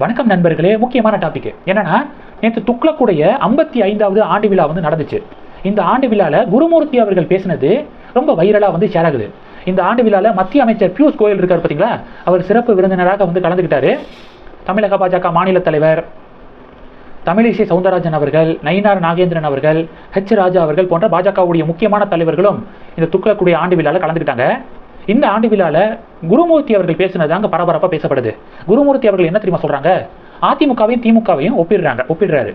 வணக்கம் நண்பர்களே முக்கியமான டாபிக் என்னன்னா நேற்று துக்ளக்குடைய ஐம்பத்தி ஐந்தாவது ஆண்டு விழா வந்து நடந்துச்சு. இந்த ஆண்டு விழால குருமூர்த்தி அவர்கள் பேசினது ரொம்ப வைரலா வந்து ஷேர் ஆகுது. இந்த ஆண்டு விழால மத்திய அமைச்சர் பியூஷ் கோயல் இருக்கார் பார்த்தீங்களா அவர் சிறப்பு விருந்தினராக வந்து கலந்துக்கிட்டாரு தமிழக பாஜக மாநில தலைவர் தமிழிசை சவுந்தரராஜன் அவர்கள் நயினார் நாகேந்திரன் அவர்கள் ஹெச் ராஜா அவர்கள் போன்ற பாஜகவுடைய முக்கியமான தலைவர்களும் இந்த துக்ளக்குடைய ஆண்டு விழாவில் கலந்துக்கிட்டாங்க இந்த ஆண்டு விழாவில் குருமூர்த்தி அவர்கள் பேசினது அங்கே பரபரப்பாக பேசப்படுது. குருமூர்த்தி அவர்கள் என்ன தெரியுமா சொல்கிறாங்க அதிமுகவையும் திமுகவையும் ஒப்பிடுறாங்க ஒப்பிடுறாரு.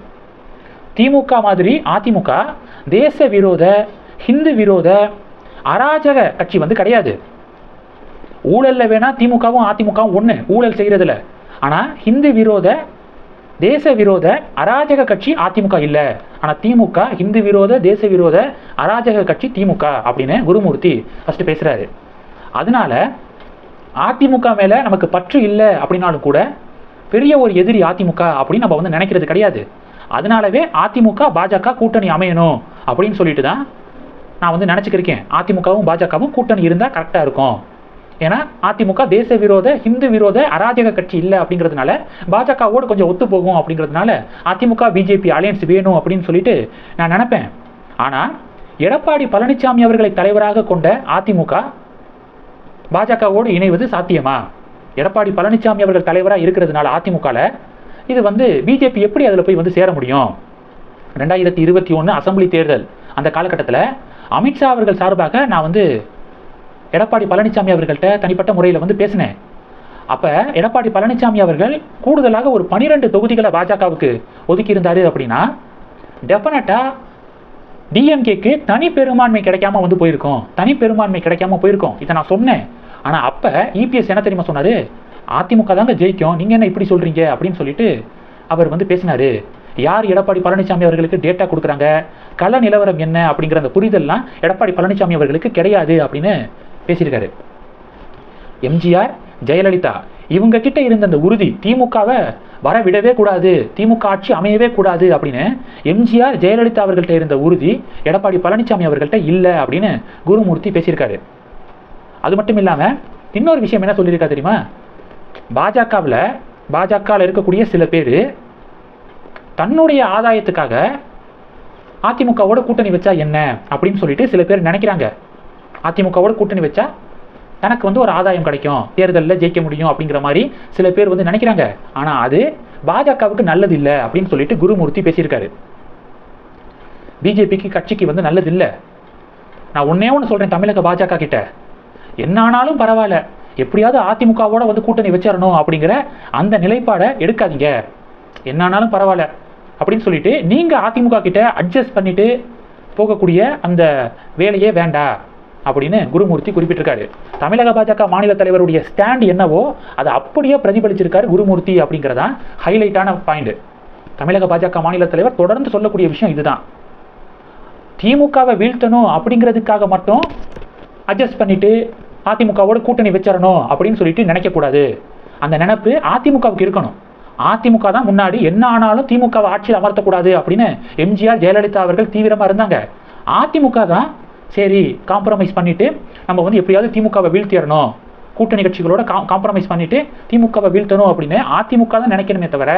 திமுக மாதிரி அதிமுக தேச விரோத ஹிந்து விரோத அராஜக கட்சி வந்து கிடையாது. ஊழல்ல வேணா திமுகவும் அதிமுகவும் ஒன்று ஊழல் செய்கிறதுல ஆனால் ஹிந்து விரோத தேச விரோத அராஜக கட்சி அதிமுக இல்லை. ஆனால் திமுக ஹிந்து விரோத தேச விரோத அராஜக கட்சி திமுக அப்படின்னு குருமூர்த்தி ஃபர்ஸ்ட் பேசுறாரு. அதனால அதிமுக மேல நமக்கு பற்று இல்லை அப்படின்னாலும் கூட பெரிய ஒரு எதிரி அதிமுக அப்படின்னு நம்ம வந்து நினைக்கிறது கிடையாது. அதனாலவே அதிமுக பாஜக கூட்டணி அமையணும் அப்படின்னு சொல்லிட்டு தான் நான் வந்து நினச்சிக்கிருக்கேன் அதிமுகவும் பாஜகவும் கூட்டணி இருந்தால் கரெக்டாக இருக்கும். ஏன்னா அதிமுக தேச விரோத ஹிந்து விரோத அராஜக கட்சி இல்லை அப்படிங்கிறதுனால பாஜகவோடு கொஞ்சம் ஒத்து போகும் அப்படிங்கிறதுனால அதிமுக பிஜேபி அலையன்ஸ் வேணும் அப்படின்னு சொல்லிட்டு நான் நினப்பேன். ஆனால் எடப்பாடி பழனிசாமி அவர்களை தலைவராக கொண்ட அதிமுக பாஜகவோடு இணைவது சாத்தியமா? எடப்பாடி பழனிசாமி அவர்கள் தலைவராக இருக்கிறதுனால அதிமுகவில் இது வந்து பிஜேபி எப்படி அதில் போய் வந்து சேர முடியும்? ரெண்டாயிரத்தி இருபத்தி ஒன்று அசம்பிளி தேர்தல். அந்த காலகட்டத்தில் அமித்ஷா அவர்கள் சார்பாக நான் வந்து எடப்பாடி பழனிசாமி அவர்கள்ட்ட தனிப்பட்ட முறையில் வந்து பேசினேன். அப்போ எடப்பாடி பழனிசாமி அவர்கள் கூடுதலாக ஒரு பனிரெண்டு தொகுதிகளை பாஜகவுக்கு ஒதுக்கியிருந்தார் அப்படின்னா டெஃபினட்டாக டிஎம்கேக்கு தனி பெரும்பான்மை கிடைக்காம வந்து போயிருக்கோம். தனி பெரும்பான்மை கிடைக்காம போயிருக்கோம். இதை நான் சொன்னேன். ஆனால் அப்போ இபிஎஸ் என்ன தெரியுமா சொன்னார்? அதிமுக தாங்க ஜெயிக்கும். நீங்கள் என்ன இப்படி சொல்கிறீங்க அப்படின்னு சொல்லிட்டு அவர் வந்து பேசினாரு. யார் எடப்பாடி பழனிசாமி அவர்களுக்கு டேட்டா கொடுக்குறாங்க? கள நிலவரம் என்ன? அப்படிங்கிற அந்த புரிதல்லாம் எடப்பாடி பழனிசாமி அவர்களுக்கு கிடையாது அப்படின்னு பேசியிருக்காரு. எம்ஜிஆர் ஜெயலலிதா இவங்க கிட்ட இருந்த அந்த உறுதி திமுகவை வர விடவே கூடாது. திமுக ஆட்சி அமையவே கூடாது அப்படின்னு எம்ஜிஆர் ஜெயலலிதா அவர்கள்ட்ட இருந்த உறுதி எடப்பாடி பழனிசாமி அவர்கள்ட்ட இல்லை அப்படின்னு குருமூர்த்தி பேசியிருக்காரு. அது மட்டும் இல்லாமல் இன்னொரு விஷயம் என்ன சொல்லியிருக்கா தெரியுமா? பாஜகவில் பாஜகவில் இருக்கக்கூடிய சில பேர் தன்னுடைய ஆதாயத்துக்காக அதிமுகவோட கூட்டணி வச்சா என்ன அப்படின்னு சொல்லிட்டு சில பேர் நினைக்கிறாங்க. அதிமுகவோட கூட்டணி வச்சா தனக்கு வந்து ஒரு ஆதாயம் கிடைக்கும். தேர்தலில் ஜெயிக்க முடியும் அப்படிங்கிற மாதிரி சில பேர் வந்து நினைக்கிறாங்க. ஆனால் அது பாஜகவுக்கு நல்லது இல்லை அப்படின்னு சொல்லிட்டு குருமூர்த்தி பேசியிருக்காரு. பிஜேபிக்கு கட்சிக்கு வந்து நல்லது இல்லை நான் ஒன்னே ஒன்று சொல்கிறேன் தமிழக பாஜக கிட்ட. என்ன ஆனாலும் பரவாயில்ல. எப்படியாவது அதிமுகவோட வந்து கூட்டணி வச்சிடணும் அப்படிங்கிற அந்த நிலைப்பாடை எடுக்காதீங்க. என்ன ஆனாலும் பரவாயில்ல. அப்படின்னு சொல்லிட்டு நீங்கள் அதிமுக கிட்ட அட்ஜஸ்ட் பண்ணிட்டு போகக்கூடிய அந்த வேலையே வேண்டாம் அப்படின்னு குருமூர்த்தி குறிப்பிட்டிருக்காரு. தமிழக பாஜக மாநில தலைவருடைய ஸ்டாண்ட் என்னவோ அதை அப்படியே பிரதிபலிச்சிருக்காரு குருமூர்த்தி அப்படிங்கிறதான் ஹைலைட்டான பாயிண்ட் தமிழக பாஜக மாநில தலைவர் தொடர்ந்து சொல்லக்கூடிய விஷயம் இதுதான். திமுகவை வீழ்த்தணும் அப்படிங்கிறதுக்காக மட்டும் அட்ஜஸ்ட் பண்ணிட்டு அதிமுகவோட கூட்டணி வச்சிடணும் அப்படின்னு சொல்லிட்டு நினைக்கக்கூடாது. அந்த நினைப்பு அதிமுகவுக்கு இருக்கணும். அதிமுக தான் முன்னாடி என்ன ஆனாலும் திமுகவை ஆட்சியில் அமர்த்தக்கூடாது அப்படின்னு எம்ஜிஆர் ஜெயலலிதா அவர்கள் தீவிரமாக இருந்தாங்க. அதிமுக தான் சரி காம்ப்ரமைஸ் பண்ணிவிட்டு நம்ம வந்து எப்படியாவது திமுகவை வீழ்த்திடணும். கூட்டணி கட்சிகளோட கா காம்ப்ரமைஸ் பண்ணிவிட்டு திமுகவை வீழ்த்தணும் அப்படின்னு அதிமுக தான் நினைக்கணுமே தவிர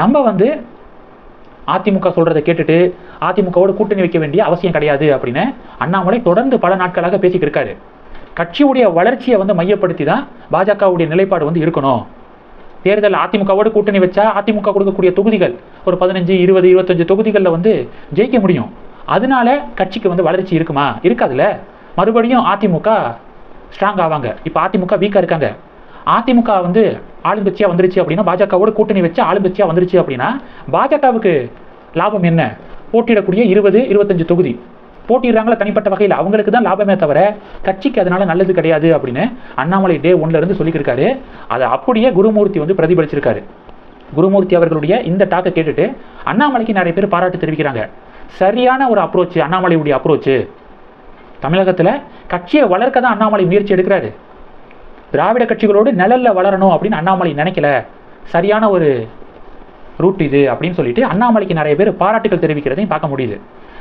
நம்ம வந்து அதிமுக சொல்கிறத கேட்டுட்டு அதிமுகவோட கூட்டணி வைக்க வேண்டிய அவசியம் கிடையாது அப்படின்னு அண்ணாமலை தொடர்ந்து பல நாட்களாக பேசிக்கிட்டு இருக்காரு. கட்சியுடைய வளர்ச்சியை வந்து மையப்படுத்தி தான் பாஜகவுடைய நிலைப்பாடு வந்து இருக்கணும். தேர்தல் அதிமுகவோடு கூட்டணி வச்சா அதிமுக கொடுக்கக்கூடிய தொகுதிகள் ஒரு பதினஞ்சு இருபது இருபத்தஞ்சு தொகுதிகளில் வந்து ஜெயிக்க முடியும். அதனால கட்சிக்கு வந்து வளர்ச்சி இருக்குமா? இருக்காதுல்ல. மறுபடியும் அதிமுக ஸ்ட்ராங் ஆவாங்க. இப்போ அதிமுக வீக்காக இருக்காங்க. அதிமுக வந்து ஆளுங்கட்சியாக வந்துருச்சு அப்படின்னா பாஜகவோட கூட்டணி வச்சு ஆளுங்கட்சியாக வந்துருச்சு அப்படின்னா பாஜகவுக்கு லாபம் என்ன? போட்டியிடக்கூடிய இருபது இருபத்தஞ்சு தொகுதி. போட்டிடுறாங்களா தனிப்பட்ட வகையில்? அவங்களுக்கு தான் லாபமே தவிர கட்சிக்கு அதனால நல்லது கிடையாது அப்படின்னு அண்ணாமலை டே ஒன்ல இருந்து சொல்லியிருக்காரு அதை அப்படியே குருமூர்த்தி வந்து பிரதிபலிச்சிருக்காரு. குருமூர்த்தி அவர்களுடைய இந்த டாக்கை கேட்டுட்டு அண்ணாமலைக்கு நிறைய பேர் பாராட்டு தெரிவிக்கிறாங்க. சரியான ஒரு அப்ரோச் அண்ணாமலையுடைய அப்ரோச் தமிழகத்தில் கட்சியை வளர்க்க தான் அண்ணாமலை முயற்சி எடுக்கிறாரு. திராவிட கட்சிகளோடு நிழலில் வளரணும் அப்படின்னு அண்ணாமலை நினைக்கல. சரியான ஒரு ரூட் இது அப்படின்னு சொல்லிட்டு அண்ணாமலைக்கு நிறைய பேர் பாராட்டுகள் தெரிவிக்கிறதையும் பார்க்க முடியுது.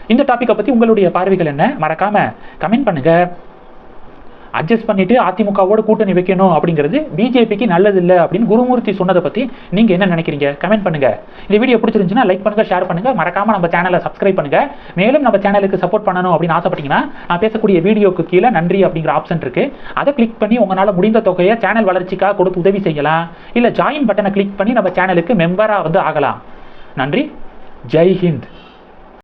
இந்த டாப்பிக்கை பற்றி உங்களுடைய பார்வைகள் என்ன? மறக்காம கமெண்ட் பண்ணுங்க. அட்ஜஸ்ட் பண்ணிட்டு அதிமுகவோட கூட்டணி வைக்கணும் அப்படிங்கிறது பிஜேபிக்கு நல்லது இல்லை அப்படின்னு குருமூர்த்தி சொன்னதை பற்றி நீங்கள் என்ன நினைக்கிறீங்க? கமெண்ட் பண்ணுங்க. இந்த வீடியோ பிடிச்சிருந்துச்சுன்னா லைக் பண்ணுங்க ஷேர் பண்ணுங்க. மறக்காம நம்ம சேனலை சப்ஸ்கிரைப் பண்ணுங்க. மேலும் நம்ம சேனலுக்கு சப்போர்ட் பண்ணணும் அப்படின்னு ஆசைப்பட்டீங்கன்னா நான் பேசக்கூடிய வீடியோக்கு கீழே நன்றி அப்படிங்கிற ஆப்ஷன் இருக்கு. அதை கிளிக் பண்ணி உங்களால் முடிந்த தொகையை சேனல் வளர்ச்சிக்காக கொடுத்து உதவி செய்யலாம். இல்லை ஜாயின் பட்டனை கிளிக் பண்ணி நம்ம சேனலுக்கு மெம்பராக வந்து ஆகலாம். நன்றி. ஜெய் ஹிந்த்.